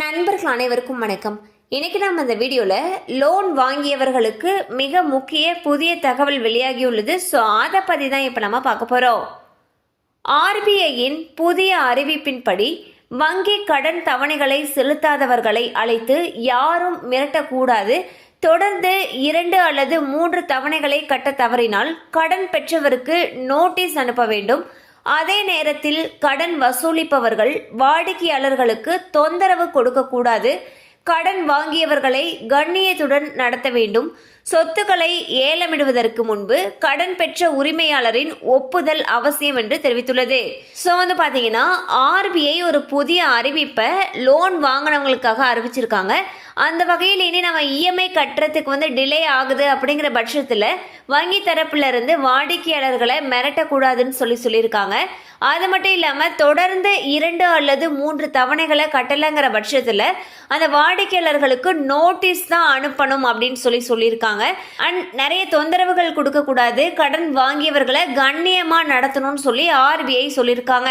நண்பர்கள் அனைவருக்கும் வணக்கம். இன்னைக்கு நம்ம இந்த வீடியோவில் லோன் வாங்கியவர்களுக்கு மிக முக்கிய புதிய தகவல் வெளியாகியுள்ளது ஸோ அதை பற்றி தான் இப்போ நம்ம பார்க்க போகிறோம் ஆர்பிஐயின் புதிய அறிவிப்பின்படி வங்கி கடன் தவணைகளை செலுத்தாதவர்களை அழைத்து யாரும் மிரட்டக்கூடாது. தொடர்ந்து இரண்டு அல்லது மூன்று தவணைகளை கட்ட தவறினால் கடன் பெற்றவருக்கு நோட்டீஸ் அனுப்ப வேண்டும். அதே நேரத்தில் கடன் வசூலிப்பவர்கள் வாடிக்கையாளர்களுக்கு தொந்தரவு கொடுக்கக்கூடாது. கடன் வாங்கியவர்களை கண்ணியத்துடன் நடத்த வேண்டும். சொத்துக்களை ஏலமிடுவதற்கு முன்பு கடன் பெற்ற உரிமையாளரின் ஒப்புதல் அவசியம் என்று தெரிவித்துள்ளது. ஸோ வந்து பார்த்தீங்கன்னா ஆர்பிஐ ஒரு புதிய அறிவிப்பை லோன் வாங்கினவங்களுக்காக அறிவிச்சிருக்காங்க. அந்த வகையில் இனி நம்ம இஎம்ஐ கட்டுறதுக்கு வந்து டிலே ஆகுது அப்படிங்கிற பட்சத்தில் வங்கி தரப்புலருந்து வாடிக்கையாளர்களை மிரட்டக்கூடாதுன்னு சொல்லி சொல்லியிருக்காங்க. அது மட்டும் இல்லாமல் தொடர்ந்து இரண்டு அல்லது மூன்று தவணைகளை கட்டலைங்கிற பட்சத்தில் அந்த வாடிக்கையாளர்களுக்கு நோட்டீஸ் தான் அனுப்பணும் அப்படின்னு சொல்லி சொல்லியிருக்காங்க. அண்ட் நிறைய தொந்தரவுகள் கொடுக்கக்கூடாது. கடன் வாங்கியவர்களை கண்ணியமாக நடத்தணும்னு சொல்லி ஆர்பிஐ சொல்லியிருக்காங்க.